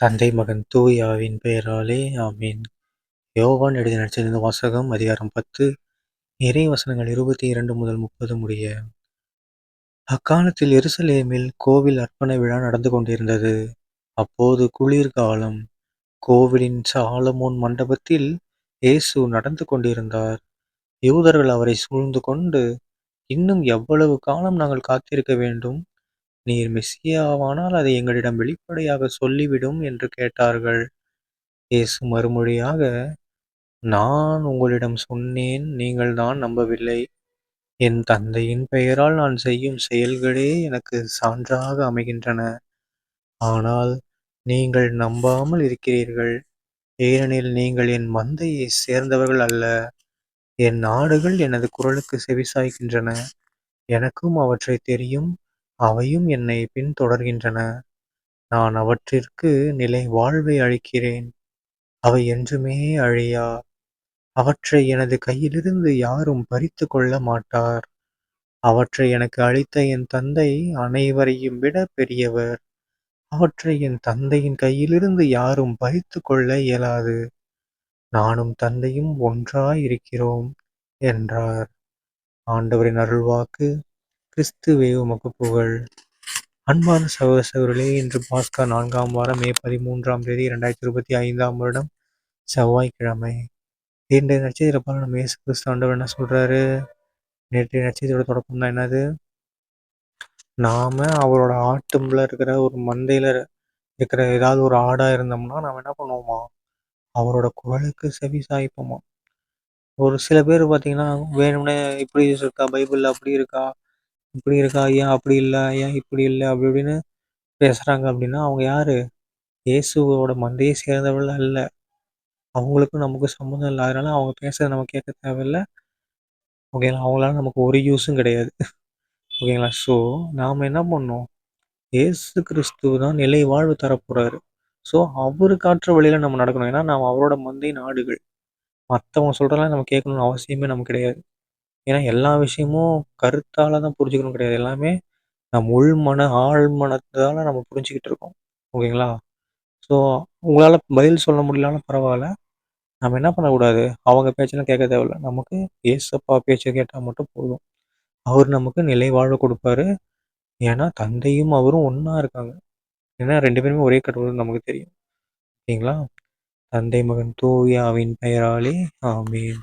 தந்தை மகன் தூய் பெயராலே ஆமீன். யோவான் எழுதி நடிச்சிருந்த வாசகம் அதிகாரம் பத்து. இறை வசனங்கள் இருபத்தி இரண்டு முதல் முப்பது முடிய. அக்காலத்தில் எருசலேமில் கோவில் அர்ப்பண விழா நடந்து கொண்டிருந்தது. அப்போது குளிர்காலம் கோவிலின் சாலமோன் மண்டபத்தில் இயேசு நடந்து கொண்டிருந்தார். யூதர்கள் அவரை சூழ்ந்து கொண்டு இன்னும் எவ்வளவு காலம் நாங்கள் காத்திருக்க வேண்டும்? நீர் மெஸ்ஸியாவானால் அதை எங்களிடம் வெளிப்படையாக சொல்லிவிடும் என்று கேட்டார்கள். இயேசு மறுமொழியாக நான் உங்களிடம் சொன்னேன் நீங்கள் தான் நம்பவில்லை. என் தந்தையின் பெயரால் நான் செய்யும் செயல்களே எனக்கு சான்றாக அமைகின்றன. ஆனால் நீங்கள் நம்பாமல் இருக்கிறீர்கள். ஏனெனில் நீங்கள் என் மந்தையை சேர்ந்தவர்கள் அல்ல. என் நாடுகள் எனது குரலுக்கு செவிசாய்க்கின்றன. எனக்கும் அவற்றை தெரியும். அவையும் என்னை பின்தொடர்கின்றன. நான் அவற்றிற்கு நிலை வாழ்வை அளிக்கிறேன். அவை என்றுமே அழியா? அவற்றை எனது கையிலிருந்து யாரும் பறித்து கொள்ள மாட்டார். அவற்றை எனக்கு அளித்த என் தந்தை அனைவரையும் விட பெரியவர். அவற்றை என் தந்தையின் கையிலிருந்து யாரும் பறித்து கொள்ள இயலாது. நானும் தந்தையும் ஒன்றாய் இருக்கிறோம் என்றார். ஆண்டவரின் அருள்வாக்கு கிறிஸ்துவே உமக்கு புகழ் அன்பான சகோதர சகோதரர்களே இன்று பாஸ்கா நான்காம் வாரம் மே பதிமூன்றாம் தேதி இரண்டாயிரத்தி இருபத்தி ஐந்தாம் வருடம் செவ்வாய்க்கிழமை. இன்றைய நட்சத்திர பலன் நம்ம இயேசு கிறிஸ்து ஆண்டவர் என்ன சொல்றாரு? நேற்றைய நட்சத்திரோட தொடக்கம் தான் என்னது? நாம அவரோட ஆட்டும்பில் இருக்கிற ஒரு மந்தையில் இருக்கிற ஏதாவது ஒரு ஆடா இருந்தோம்னா நாம என்ன பண்ணுவோமா? அவரோட குரலுக்கு செவி சாய்ப்போமா? ஒரு சில பேர் பார்த்தீங்கன்னா வேணும்னே இப்படி இருக்கா பைபிளில் அப்படி இருக்கா இப்படி இருக்கா? ஏன் அப்படி இல்லை? ஏன் இப்படி இல்லை? அப்படி இப்படின்னு பேசுகிறாங்க அப்படின்னா அவங்க யார்? இயேசுவோட மந்தையை சேர்ந்தவர்கள் அல்ல. அவங்களுக்கும் நமக்கு சம்மந்தம் இல்லை. அதனால அவங்க பேசுகிறத நம்ம கேட்க தேவையில்லை. ஓகேங்களா? அவங்களால நமக்கு ஒரு யூஸும் கிடையாது. ஓகேங்களா? ஸோ நாம் என்ன பண்ணோம் ஏசு கிறிஸ்துவ தான் நிலை வாழ்வு தரப்போகிறாரு ஸோ அவர் காட்டுற வழியில் நம்ம நடக்கணும். ஏன்னா நாம் அவரோட மந்தை நாடுகள். மற்றவங்க சொல்கிறதெல்லாம் நம்ம கேட்கணும்னு அவசியமே நமக்கு கிடையாது. ஏன்னா எல்லா விஷயமும் கருத்தால் தான் புரிஞ்சுக்கணும் கிடையாது. எல்லாமே நம்ம உள் மன ஆழ்மனத்தால் நம்ம புரிஞ்சுக்கிட்டு இருக்கோம். ஓகேங்களா? ஸோ உங்களால் பதில் சொல்ல முடியலனாலும் பரவாயில்ல. நம்ம என்ன பண்ணக்கூடாது? அவங்க பேச்செல்லாம் கேட்க தேவையில்ல. நமக்கு ஏசப்பா பேச்சை கேட்டால் மட்டும் போதும். அவர் நமக்கு நிலை வாழ கொடுப்பாரு. ஏன்னா தந்தையும் அவரும் ஒன்றா இருக்காங்க. ஏன்னா ரெண்டு பேருமே ஒரே கடவுள் நமக்கு தெரியும். ஓகேங்களா? தந்தை மகன் தூயாவின் பெயராலே ஆமீன்.